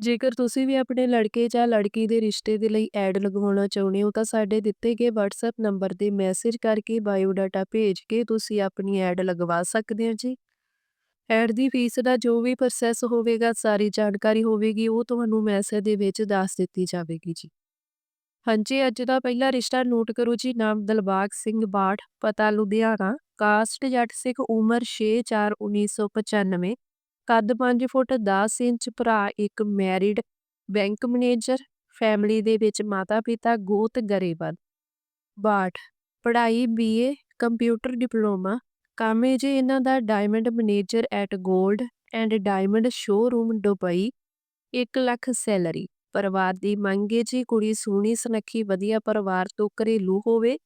ਜੇਕਰ ਤੁਸੀਂ ਵੀ ਆਪਣੇ ਲੜਕੇ ਜਾਂ ਲੜਕੀ ਦੇ ਰਿਸ਼ਤੇ ਦੇ ਲਈ ਐਡ ਲਗਵਾਉਣਾ ਚਾਹੁੰਦੇ ਹੋ, ਤਾਂ ਸਾਡੇ ਦਿੱਤੇ ਗਏ WhatsApp ਨੰਬਰ ਤੇ ਮੈਸੇਜ ਕਰਕੇ ਬਾਇਓਡਾਟਾ ਭੇਜ ਕੇ ਤੁਸੀਂ ਆਪਣੀ ਐਡ ਲਗਵਾ ਸਕਦੇ ਹੋ ਜੀ। ਐਡ ਦੀ ਫੀਸ ਦਾ ਜੋ ਵੀ ਪ੍ਰੋਸੈਸ ਹੋਵੇਗਾ, ਸਾਰੀ ਜਾਣਕਾਰੀ ਹੋਵੇਗੀ, ਉਹ ਤੁਹਾਨੂੰ ਮੈਸੇਜ ਦੇ ਵਿੱਚ ਦੱਸ ਦਿੱਤੀ ਜਾਵੇਗੀ ਜੀ। ਹਾਂਜੀ, ਅੱਜ ਦਾ ਪਹਿਲਾ ਰਿਸ਼ਤਾ ਨੋਟ ਕਰੋ ਜੀ, ਨਾਮ ਦਲਬਾਗ ਸਿੰਘ ਬਾਠ, ਪਤਾ ਲੁਧਿਆਣਾ, ਕਾਸਟ ਜੱਟ ਸਿੱਖ ਉਮਰ 6/4/1995 ਕੱਦ 5 ਫੁੱਟ 10 ਇੰਚ ਭਰਾ ਇੱਕ ਮੈਰਿਡ ਬੈਂਕ ਮੈਨੇਜਰ ਫੈਮਿਲੀ ਦੇ ਵਿੱਚ ਮਾਤਾ ਪਿਤਾ ਗੋਤ ਗਰੇਵਾਲ ਬਾਠ ਪੜ੍ਹਾਈ ਬੀਏ ਕੰਪਿਊਟਰ ਡਿਪਲੋਮਾ ਕੰਮ ਹੈ ਜੀ ਇਹਨਾਂ ਦਾ ਡਾਇਮੰਡ ਮੈਨੇਜਰ ਐਟ 골ਡ and diamond showroom Dubai 1 lakh salary ਪਰਿਵਾਰ ਦੀ ਮੰਗ ਹੈ ਜੀ ਕੁੜੀ ਸੋਹਣੀ, ਸੁਨੱਖੀ, ਵਧੀਆ ਪਰਿਵਾਰ ਤੋਂ ਘਰੇਲੂ ਹੋਵੇ,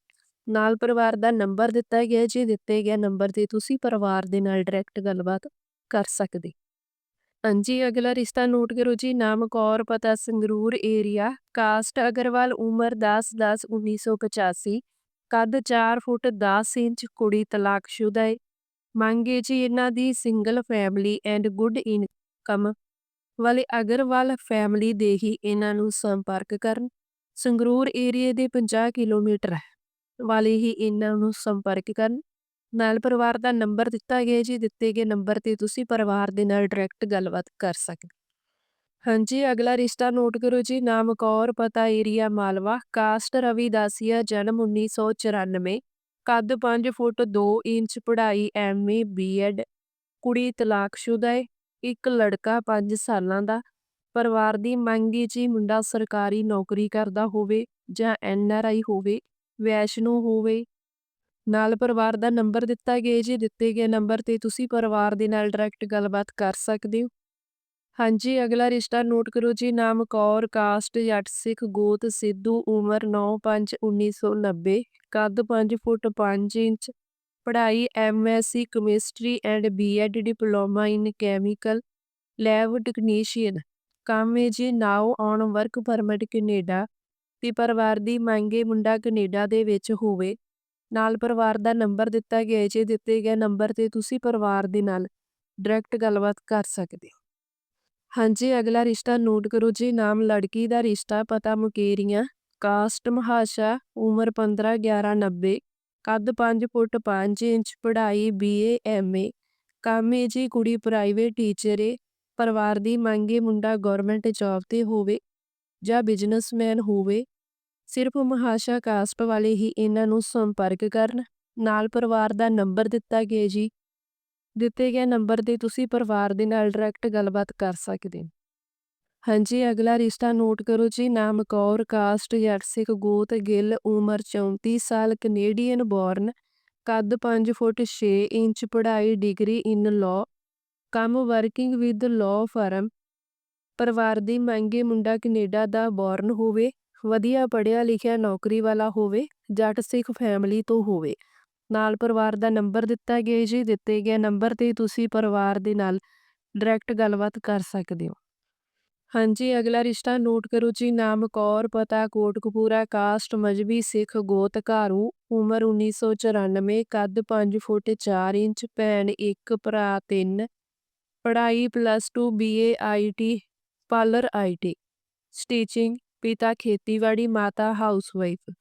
ਨਾਲ ਪਰਿਵਾਰ ਦਾ ਨੰਬਰ ਦਿੱਤਾ ਗਿਆ ਜੀ, ਦਿੱਤੇ ਗਿਆ ਨੰਬਰ ਤੇ ਤੁਸੀਂ ਪਰਿਵਾਰ ਦੇ ਨਾਲ ਡਾਇਰੈਕਟ ਗੱਲਬਾਤ ਕਰ ਸਕਦੇ। ਹਾਂਜੀ, ਅਗਲਾ ਰਿਸ਼ਤਾ ਨੋਟ ਕਰੋ ਜੀ, ਨਾਮ ਕੌਰ, ਪਤਾ ਸੰਗਰੂਰ, ਏਰੀਆ। ਕਾਸਟ ਅਗਰਵਾਲ, ਉਮਰ 10 10 1985 ਕੱਦ 4 ਫੁੱਟ 10 ਇੰਚ, ਕੁੜੀ ਤਲਾਕਸ਼ੁਦਾ ਹੈ ਮੰਗੇ ਜੀ ਇਹਨਾਂ ਦੀ single family and good income ਵਾਲੇ ਅਗਰਵਾਲ ਫੈਮਿਲੀ ਦੇ ਹੀ ਇਹਨਾਂ ਨੂੰ ਸੰਪਰਕ ਕਰਨ। ਸੰਗਰੂਰ ਏਰੀਏ ਦੇ 50 ਕਿਲੋਮੀਟਰ ਵਾਲੇ ਹੀ ਇਹਨਾਂ ਨੂੰ ਸੰਪਰਕ ਕਰਨ। ਨਾਲ ਪਰਿਵਾਰ ਦਾ ਨੰਬਰ ਦਿੱਤਾ ਗਿਆ ਜੀ, ਦਿੱਤੇ ਗਏ ਨੰਬਰ ਤੇ ਤੁਸੀਂ ਪਰਿਵਾਰ ਦੇ ਨਾਲ ਡਾਇਰੈਕਟ ਗੱਲਬਾਤ ਕਰ ਸਕਦੇ ਹਾਂਜੀ, ਅਗਲਾ ਰਿਸ਼ਤਾ ਨੋਟ ਕਰੋ ਜੀ, ਨਾਮ ਕੌਰ, ਪਤਾ area Malwa, caste Ravidasia, ਜਨਮ 1994 ਕੱਦ 5 ਫੁੱਟ 2 ਇੰਚ, ਪੜ੍ਹਾਈ ਐਮਏ ਬੀਐਡ ਕੁੜੀ ਤਲਾਕਸ਼ੁਦਾ ਹੈ ਇੱਕ ਲੜਕਾ 5 ਸਾਲਾਂ ਦਾ, ਪਰਿਵਾਰ ਦੀ ਮੰਗ ਮੰਗੀ ਜੀ, ਮੁੰਡਾ ਸਰਕਾਰੀ ਨੌਕਰੀ ਕਰਦਾ ਹੋਵੇ ਜਾਂ ਐਨਆਰਆਈ ਹੋਵੇ, ਵੈਸ਼ਨੂ ਹੋਵੇ ਨਾਲ ਪਰਿਵਾਰ ਦਾ ਨੰਬਰ ਦਿੱਤਾ ਗਿਆ ਜੀ, ਦਿੱਤੇ ਗਏ ਨੰਬਰ ਤੇ ਤੁਸੀਂ ਪਰਿਵਾਰ ਦੇ ਨਾਲ ਡਾਇਰੈਕਟ ਗੱਲਬਾਤ ਕਰ ਸਕਦੇ ਹੋ। ਹਾਂਜੀ, ਅਗਲਾ ਰਿਸ਼ਤਾ ਨੋਟ ਕਰੋ ਜੀ, ਨਾਮ ਕੌਰ ਕਾਸਟ ਜੱਟ, ਸਿੱਖ, ਗੋਤ, ਸਿੱਧੂ, ਉਮਰ 9/5/1990 ਕੱਦ 5 ਫੁੱਟ 5 ਇੰਚ, ਪੜ੍ਹਾਈ MSc chemistry and BEd diploma in chemical lab technician ਕੰਮ ਹੈ ਜੀ, now on work permit Canada, ਤੇ ਪਰਿਵਾਰ ਦੀ ਮੰਗੇ ਮੁੰਡਾ ਕੈਨੇਡਾ ਦੇ ਵਿੱਚ ਹੋਵੇ। ਨਾਲ ਪਰਿਵਾਰ ਦਾ ਨੰਬਰ ਦਿੱਤਾ ਗਿਆ ਜੇ ਦਿੱਤੇ ਗਏ ਨੰਬਰ ਤੇ ਤੁਸੀਂ ਪਰਿਵਾਰ ਦੇ ਨਾਲ ਡਾਇਰੈਕਟ ਗੱਲਬਾਤ ਕਰ ਸਕਦੇ ਹੋ। ਹਾਂਜੀ, ਅਗਲਾ ਰਿਸ਼ਤਾ ਨੋਟ ਕਰੋ ਜੀ, ਨਾਮ ਲੜਕੀ ਦਾ ਰਿਸ਼ਤਾ, ਪਤਾ ਮੁਕੇਰੀਆਂ ਕਾਸਟ ਮਹਾਸ਼ਾ, ਉਮਰ 15 11 90 ਕੱਦ 5 ਫੁੱਟ 5 ਇੰਚ, ਪੜ੍ਹਾਈ ਬੀਏ ਐਮਏ ਕੰਮ ਹੈ ਜੀ ਕੁੜੀ ਪ੍ਰਾਈਵੇਟ ਟੀਚਰ ਏ, ਪਰਿਵਾਰ ਦੀ ਮੰਗੇ ਮੁੰਡਾ ਗਵਰਨਮੈਂਟ ਜੌਬ ਤੇ ਹੋਵੇ ਜਾਂ ਬਿਜ਼ਨਸਮੈਨ ਹੋਵੇ ਸਿਰਫ ਮਹਾਸ਼ਾ ਕਾਸਪ ਵਾਲੇ ਹੀ ਇਹਨਾਂ ਨੂੰ ਸੰਪਰਕ ਕਰਨ, ਨਾਲ ਪਰਿਵਾਰ ਦਾ ਨੰਬਰ ਦਿੱਤਾ ਗਿਆ ਜੀ। ਦਿੱਤੇ ਗਏ ਨੰਬਰ ਤੇ ਤੁਸੀਂ ਪਰਿਵਾਰ ਦੇ ਨਾਲ ਡਾਇਰੈਕਟ ਗੱਲਬਾਤ ਕਰ ਸਕਦੇ ਹੋ। ਹਾਂਜੀ, ਅਗਲਾ ਰਿਸ਼ਤਾ ਨੋਟ ਕਰੋ ਜੀ। ਨਾਮ ਕੌਰ ਕਾਸਟ ਜੱਟ ਗੋਤ, ਗਿੱਲ, ਉਮਰ 34 ਸਾਲ ਕੈਨੇਡੀਅਨ ਬੋਰਨ ਕੱਦ 5 ਫੁੱਟ 6 ਇੰਚ, ਪੜ੍ਹਾਈ ਡਿਗਰੀ ਇਨ ਲਾਅ ਕੰਮ ਵਰਕਿੰਗ ਵਿਦ ਲਾਅ ਫਰਮ ਪਰਿਵਾਰ ਦੀ ਮੰਗੇ ਮੁੰਡਾ ਕੈਨੇਡਾ ਦਾ ਬੋਰਨ ਹੋਵੇ। ਵਧੀਆ ਪੜ੍ਹਿਆ ਲਿਖਿਆ ਨੌਕਰੀ ਵਾਲਾ ਹੋਵੇ ਜੱਟ ਸਿੱਖ ਫੈਮਿਲੀ ਤੋਂ ਹੋਵੇ। ਨਾਲ ਪਰਿਵਾਰ ਦਾ ਨੰਬਰ ਦਿੱਤਾ ਗਿਆ ਜੀ, ਦਿੱਤੇ ਗਏ ਨੰਬਰ ਤੇ ਤੁਸੀਂ ਪਰਿਵਾਰ ਦੇ ਨਾਲ ਡਾਇਰੈਕਟ ਗੱਲਬਾਤ ਕਰ ਸਕਦੇ ਹੋ। ਹਾਂਜੀ, ਅਗਲਾ ਰਿਸ਼ਤਾ ਨੋਟ ਕਰੋ ਜੀ, ਨਾਮ ਕੌਰ, ਪਤਾ ਕੋਟਕਪੂਰਾ ਕਾਸਟ ਮਜਬੀ ਸਿੱਖ, ਗੋਤ, ਘਾਰੂ, ਉਮਰ 1994 ਕੱਦ 5 ਫੁੱਟ 4 ਇੰਚ, ਭੈਣ 1 ਭਰਾ 3 ਪੜ੍ਹਾਈ plus 2 BA IT parlour IT stitching ਪਿਤਾ ਖੇਤੀਬਾੜੀ, ਮਾਤਾ ਹਾਊਸਵਾਈਫ।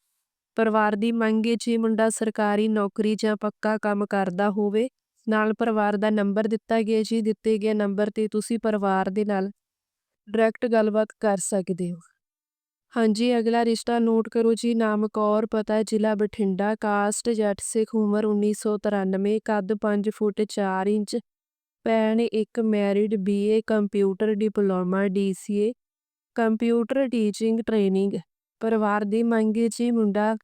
ਪਰਿਵਾਰ ਦੀ ਮੰਗ ਹੈ ਜੀ ਮੁੰਡਾ ਸਰਕਾਰੀ ਨੌਕਰੀ ਜਾਂ ਪੱਕਾ ਕੰਮ ਕਰਦਾ ਹੋਵੇ, ਨਾਲ ਪਰਿਵਾਰ ਦਾ ਨੰਬਰ ਦਿੱਤਾ ਗਿਆ, ਜੀ ਦਿੱਤੇ ਗਏ ਨੰਬਰ ਤੇ ਤੁਸੀਂ ਪਰਿਵਾਰ ਦੇ ਨਾਲ ਡਾਇਰੈਕਟ ਗੱਲਬਾਤ ਕਰ ਸਕਦੇ ਹੋ। ਹਾਂਜੀ, ਅਗਲਾ ਰਿਸ਼ਤਾ ਨੋਟ ਕਰੋ ਜੀ, ਨਾਮ ਕੌਰ, ਪਤਾ, ਜ਼ਿਲ੍ਹਾ ਬਠਿੰਡਾ, ਕਾਸਟ, ਜੱਟ ਸਿੱਖ, ਉਮਰ 1993 ਕੱਦ 5 ਫੁੱਟ 4 ਇੰਚ, ਭੈਣ ਇੱਕ married BA computer diploma DCA computer teaching training, ਪਰਿਵਾਰ ਦੀ ਮੰਗੇ ਜੀ ਮੁੰਡਾ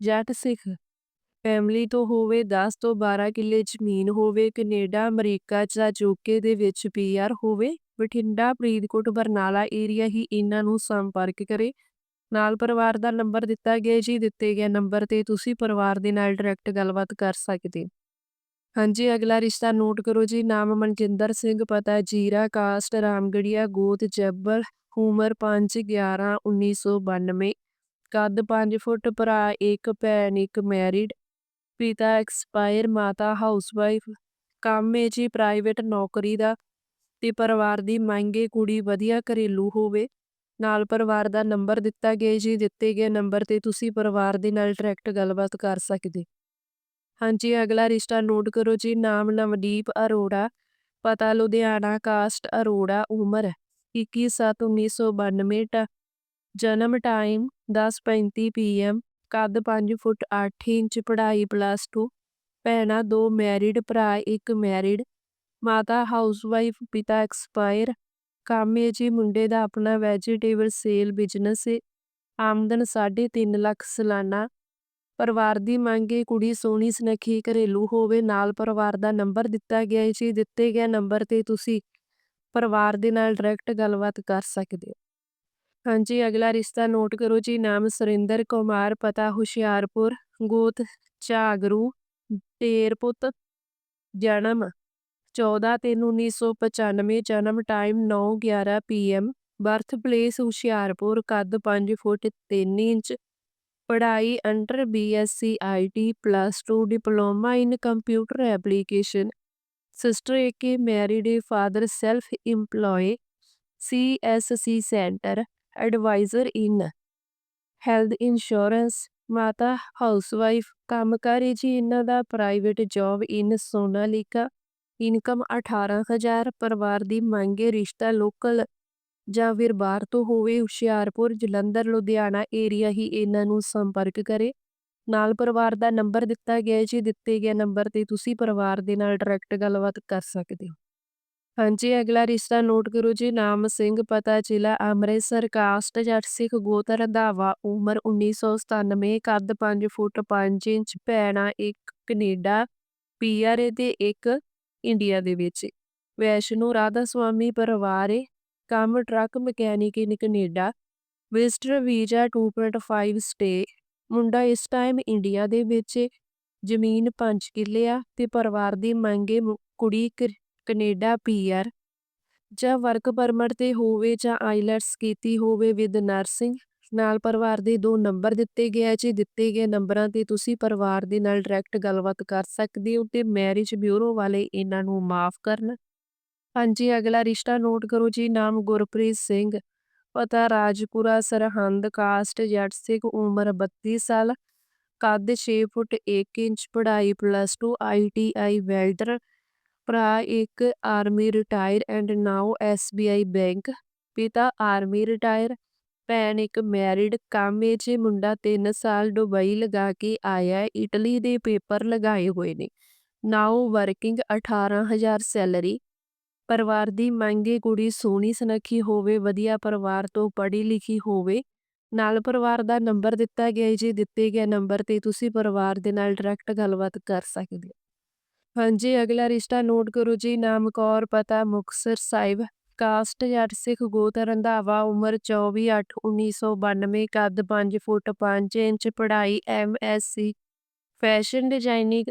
ਜੱਟ ਸਿੱਖ। ਫੈਮਿਲੀ ਤੋਂ ਹੋਵੇ 10 ਤੋਂ 12 ਕਿੱਲੇ ਜ਼ਮੀਨ ਹੋਵੇ, ਕੈਨੇਡਾ, ਅਮਰੀਕਾ ਜਾਂ ਯੂਕੇ ਦੇ ਵਿੱਚ ਪੀਆਰ ਹੋਵੇ, ਬਠਿੰਡਾ, ਫਰੀਦਕੋਟ, ਬਰਨਾਲਾ ਏਰੀਆ ਹੀ ਇਹਨਾਂ ਨੂੰ ਸੰਪਰਕ ਕਰੇ। ਨਾਲ ਪਰਿਵਾਰ ਦਾ ਨੰਬਰ ਦਿੱਤਾ ਗਿਆ ਜੀ, ਦਿੱਤੇ ਗਏ ਨੰਬਰ ਤੇ ਤੁਸੀਂ ਪਰਿਵਾਰ ਦੇ ਨਾਲ ਡਾਇਰੈਕਟ ਗੱਲਬਾਤ ਕਰ ਸਕਦੇ ਹਾਂਜੀ, ਅਗਲਾ ਰਿਸ਼ਤਾ ਨੋਟ ਕਰੋ ਜੀ, ਨਾਮ ਮਨਜਿੰਦਰ ਸਿੰਘ, ਪਤਾ ਜੀਰਾ, ਕਾਸਟ ਰਾਮਗੜੀਆ ਗੋਤ ਜੱਬਲ ਉਮਰ 5 11 1992 ਕੱਦ 5 ਫੁੱਟ, ਭਰਾ ਇੱਕ, ਭੈਣ ਇੱਕ ਮੈਰਿਡ ਪਿਤਾ ਐਕਸਪਾਇਰ ਮਾਤਾ ਹਾਊਸਵਾਈਫ ਕੰਮ ਹੈ ਜੀ ਪ੍ਰਾਈਵੇਟ ਨੌਕਰੀ ਦਾ ਤੇ ਪਰਿਵਾਰ ਦੀ ਮੰਗੇ ਕੁੜੀ ਵਧੀਆ ਘਰੇਲੂ ਹੋਵੇ। ਨਾਲ ਪਰਿਵਾਰ ਦਾ ਨੰਬਰ ਦਿੱਤਾ ਗਿਆ ਜੀ, ਦਿੱਤੇ ਗਏ ਨੰਬਰ ਤੇ ਤੁਸੀਂ ਪਰਿਵਾਰ ਦੇ ਨਾਲ ਡਾਇਰੈਕਟ ਗੱਲਬਾਤ ਕਰ ਸਕਦੇ। ਹਾਂਜੀ, ਅਗਲਾ ਰਿਸ਼ਤਾ ਨੋਟ ਕਰੋ ਜੀ, ਨਾਮ ਨਵਦੀਪ ਅਰੋੜਾ, ਪਤਾ ਲੁਧਿਆਣਾ ਕਾਸਟ ਅਰੋੜਾ, ਉਮਰ 21/7/1992 ਟ, ਜਨਮ ਟਾਈਮ 10:35 ਪੀਐਮ ਕੱਦ 5 ਫੁੱਟ 8 ਇੰਚ, ਪੜ੍ਹਾਈ ਪਲੱਸ 2 ਭੈਣਾਂ ਦੋ ਮੈਰਿਡ ਭਰਾ ਇੱਕ ਮੈਰਿਡ ਮਾਤਾ ਹਾਊਸਵਾਈਫ ਪਿਤਾ ਐਕਸਪਾਇਰ ਕੰਮ ਹੈ ਜੀ ਮੁੰਡੇ ਦਾ ਆਪਣਾ ਵੈਜੀਟੇਬਲ ਸੇਲ ਬਿਜ਼ਨਸ ਹੈ ਆਮਦਨ 3.5 ਲੱਖ ਸਾਲਾਨਾ, ਪਰਿਵਾਰ ਦੀ ਮੰਗ ਹੈ ਕੁੜੀ ਸੋਹਣੀ ਸੁਨੱਖੀ ਘਰੇਲੂ ਹੋਵੇ, ਨਾਲ ਪਰਿਵਾਰ ਦਾ ਨੰਬਰ ਦਿੱਤਾ ਗਿਆ ਹੈ ਜੀ ਦਿੱਤੇ ਗਏ ਨੰਬਰ ਤੇ ਤੁਸੀਂ ਪਰਿਵਾਰ ਦੇ ਨਾਲ ਡਾਇਰੈਕਟ ਗੱਲਬਾਤ ਕਰ ਸਕਦੇ ਹੋ। ਹਾਂਜੀ, ਅਗਲਾ ਰਿਸ਼ਤਾ ਨੋਟ ਕਰੋ ਜੀ, ਨਾਮ ਸੁਰਿੰਦਰ ਕੁਮਾਰ, ਪਤਾ ਹੁਸ਼ਿਆਰਪੁਰ, ਗੋਤ ਝਾਗਰੂ ਤੇਰ ਜਨਮ 14/3/1995 ਜਨਮ time 9:11 PM birth place Hoshiarpur, ਕੱਦ 5 ਫੁੱਟ 3 ਇੰਚ, ਪੜ੍ਹਾਈ under BSc IT plus 2 diploma in computer application sister AK married father self employ CSC centre adviser in health insurance, ਮਾਤਾ ਹਾਊਸਵਾਈਫ ਕੰਮ ਕਰੇ ਜੀ ਇਹਨਾਂ ਦਾ private job in Sonalika. Income 18000 ਪਰਿਵਾਰ ਦੀ ਮੰਗੇ ਰਿਸ਼ਤਾ ਲੋਕਲ ਜਾਂ ਫਿਰ ਬਾਹਰ ਤੋਂ ਹੋਵੇ, ਹੁਸ਼ਿਆਰਪੁਰ, ਜਲੰਧਰ, ਲੁਧਿਆਣਾ ਏਰੀਆ ਹੀ ਇਹਨਾਂ ਨੂੰ ਸੰਪਰਕ ਕਰੇ। ਨਾਲ ਪਰਿਵਾਰ ਦਾ ਨੰਬਰ ਦਿੱਤਾ ਗਿਆ ਜੀ, ਦਿੱਤੇ ਗਏ ਨੰਬਰ ਤੇ ਤੁਸੀਂ ਪਰਿਵਾਰ ਦੇ ਨਾਲ ਡਾਇਰੈਕਟ ਗੱਲਬਾਤ ਕਰ ਸਕਦੇ ਹੋ। ਹਾਂਜੀ, ਅਗਲਾ ਰਿਸ਼ਤਾ ਨੋਟ ਕਰੋ ਜੀ, ਨਾਮ ਸਿੰਘ, ਪਤਾ ਜ਼ਿਲ੍ਹਾ ਅੰਮ੍ਰਿਤਸਰ ਕਾਸਟ ਜੱਟ ਸਿੱਖ ਗੋਤ ਰੰਧਾਵਾ ਉਮਰ 1997 ਕੱਦ 5 ਫੁੱਟ 5 ਇੰਚ, ਭੈਣਾ ਇੱਕ ਕੈਨੇਡਾ, ਪੀਆਰ ਤੇ ਇੱਕ ਇੰਡੀਆ ਦੇ ਵਿੱਚ ਵੈਸ਼ਨੂ ਰਾਧਾ ਸੁਆਮੀ ਪਰਿਵਾਰ ਏ, ਕੰਮ truck mechanic in Canada, visitor visa 2.5 stay ਮੁੰਡਾ ਇਸ ਟਾਈਮ ਇੰਡੀਆ ਦੇ ਵਿੱਚ ਜ਼ਮੀਨ 5 ਕਿੱਲੇ ਆ ਤੇ ਪਰਿਵਾਰ ਦੀ ਮੰਗੇ ਕੁੜੀ ਕੈਨੇਡਾ ਪੀਆਰ ਜਾਂ ਵਰਕ ਪਰਮਿਟ ਤੇ ਹੋਵੇ ਜਾਂ ਆਈਲੈਟਸ ਕੀਤੀ ਹੋਵੇ ਵਿਦ ਨਰਸਿੰਗ ਨਾਲ ਪਰਿਵਾਰ ਦੇ ਦੋ ਨੰਬਰ ਦਿੱਤੇ ਗਏ ਜੀ, ਦਿੱਤੇ ਗਏ ਨੰਬਰਾਂ ਤੇ ਤੁਸੀਂ ਪਰਿਵਾਰ ਦੇ ਨਾਲ ਡਾਇਰੈਕਟ ਗੱਲਬਾਤ ਕਰ ਸਕਦੇ ਹੋ ਤੇ ਮੈਰਿਜ ਬਿਊਰੋ ਵਾਲੇ ਇਹਨਾਂ ਨੂੰ ਮਾਫ ਕਰਨ। ਹਾਂਜੀ, ਅਗਲਾ ਰਿਸ਼ਤਾ ਨੋਟ ਕਰੋ ਜੀ, ਨਾਮ ਗੁਰਪ੍ਰੀਤ ਸਿੰਘ। ਪਤਾ ਰਾਜਪੁਰਾ ਸਰਹੰਦ ਕਾਸਟ ਜੱਟ ਸਿੱਖ ਉਮਰ 32 ਸਾਲ ਕੱਦ 6 ਫੁੱਟ 1 ਇੰਚ ਪੜ੍ਹਾਈ ਪਲੱਸ 2 ਆਈਟੀਆਈ ਵੈਲਡਰ ਭਰਾ ਇੱਕ army retire and now SBI bank ਪਿਤਾ ਆਰਮੀ ਰਿਟਾਇਰ ਭੈਣ ਇੱਕ ਮੈਰਿਡ ਕੰਮ ਵਿੱਚ ਮੁੰਡਾ 3 ਸਾਲ ਦੁਬਈ ਲਗਾ ਕੇ ਆਇਆ ਇਟਲੀ ਦੇ ਪੇਪਰ ਲਗਾਏ ਹੋਏ ਨੇ ਨਾਓ ਵਰਕਿੰਗ 18000 ਸੈਲਰੀ ਪਰਿਵਾਰ ਦੀ ਮੰਗੇ ਕੁੜੀ ਸੋਹਣੀ ਸੁਨੱਖੀ ਹੋਵੇ, ਵਧੀਆ ਪਰਿਵਾਰ ਤੋਂ ਪੜ੍ਹੀ ਲਿਖੀ ਹੋਵੇ। ਨਾਲ ਪਰਿਵਾਰ ਦਾ ਨੰਬਰ ਦਿੱਤਾ ਗਿਆ ਜੀ ਦਿੱਤੇ ਗਏ ਨੰਬਰ ਤੇ ਤੁਸੀਂ ਪਰਿਵਾਰ ਦੇ ਨਾਲ ਡਾਇਰੈਕਟ ਗੱਲਬਾਤ ਕਰ ਸਕਦੇ ਹੋ। ਹਾਂਜੀ, ਅਗਲਾ ਰਿਸ਼ਤਾ ਨੋਟ ਕਰੋ ਜੀ, ਨਾਮ ਕੌਰ, ਪਤਾ ਮੁਕਸਰ ਸਾਹਿਬ। ਕਾਸਟ, ਜੱਟ ਸਿੱਖ ਗੋਤ ਰੰਧਾਵਾ, ਉਮਰ 24/8/1992 ਕੱਦ 5 ਫੁੱਟ 5 ਇੰਚ, ਪੜ੍ਹਾਈ ਐਮਐਸਸੀ ਫੈਸ਼ਨ ਡਿਜ਼ਾਈਨਿੰਗ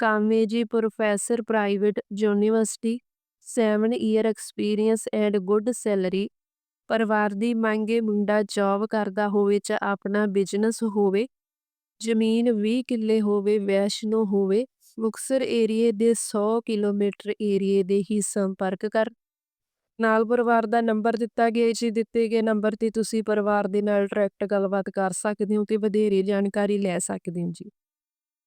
ਕਾਮੇ ਜੀ, professor, private university. 7 year experience and good salary ਪਰਿਵਾਰ ਦੀ ਮੰਗੇ ਮੁੰਡਾ ਜੌਬ ਕਰਦਾ ਹੋਵੇ ਜਾਂ ਆਪਣਾ ਬਿਜ਼ਨਸ ਹੋਵੇ। ਜ਼ਮੀਨ 20 ਕਿੱਲੇ ਹੋਵੇ, ਵੈਸ਼ਨੋ ਹੋਵੇ ਮੁਕਸਰ ਏਰੀਏ ਦੇ 100 ਕਿਲੋਮੀਟਰ ਏਰੀਏ ਦੇ ਹੀ ਸੰਪਰਕ ਕਰ। ਨਾਲ ਪਰਿਵਾਰ ਦਾ ਨੰਬਰ ਦਿੱਤਾ ਗਿਆ ਜੀ, ਦਿੱਤੇ ਗਏ ਨੰਬਰ ਤੇ ਤੁਸੀਂ ਪਰਿਵਾਰ ਦੇ ਨਾਲ ਡਾਇਰੈਕਟ ਗੱਲਬਾਤ ਕਰ ਸਕਦੇ ਹੋ ਤੇ ਵਧੇਰੇ ਜਾਣਕਾਰੀ ਲੈ ਸਕਦੇ ਹੋ ਜੀ।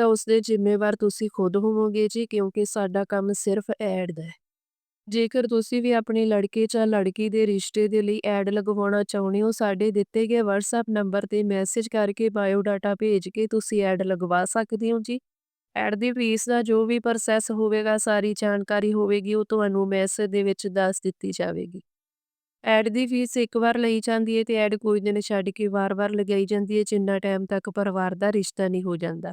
ਤਾਂ ਉਸ ਦੇ ਜ਼ਿੰਮੇਵਾਰ ਤੁਸੀਂ ਖੁਦ ਹੋਵੋਗੇ ਜੀ, ਕਿਉਂਕਿ ਸਾਡਾ ਕੰਮ ਸਿਰਫ ਐਡ ਦਾ ਹੈ। ਜੇਕਰ ਤੁਸੀਂ ਵੀ ਆਪਣੇ ਲੜਕੇ ਜਾਂ ਲੜਕੀ ਦੇ ਰਿਸ਼ਤੇ ਦੇ ਲਈ ਐਡ ਲਗਵਾਉਣਾ ਚਾਹੁੰਦੇ ਹੋ, ਸਾਡੇ ਦਿੱਤੇ ਗਏ WhatsApp ਨੰਬਰ ਤੇ ਮੈਸੇਜ ਕਰਕੇ ਬਾਇਓਡਾਟਾ ਭੇਜ ਕੇ ਤੁਸੀਂ ਐਡ ਲਗਵਾ ਸਕਦੇ ਹੋ ਜੀ। ਐਡ ਦੀ ਫੀਸ ਦਾ ਜੋ ਵੀ ਪ੍ਰੋਸੈਸ ਹੋਵੇਗਾ, ਸਾਰੀ ਜਾਣਕਾਰੀ ਹੋਵੇਗੀ, ਉਹ ਤੁਹਾਨੂੰ ਮੈਸੇਜ ਦੇ ਵਿੱਚ ਦੱਸ ਦਿੱਤੀ ਜਾਵੇਗੀ। ਐਡ ਦੀ ਫੀਸ ਇੱਕ ਵਾਰ ਲਈ ਜਾਂਦੀ ਹੈ ਤੇ ਐਡ ਕੋਈ ਦਿਨ ਛੱਡ ਕੇ ਵਾਰ-ਵਾਰ ਲਗਾਈ ਜਾਂਦੀ ਹੈ, ਜਿੰਨਾ ਟਾਈਮ ਤੱਕ ਪਰਿਵਾਰ ਦਾ ਰਿਸ਼ਤਾ ਨਹੀਂ ਹੋ ਜਾਂਦਾ।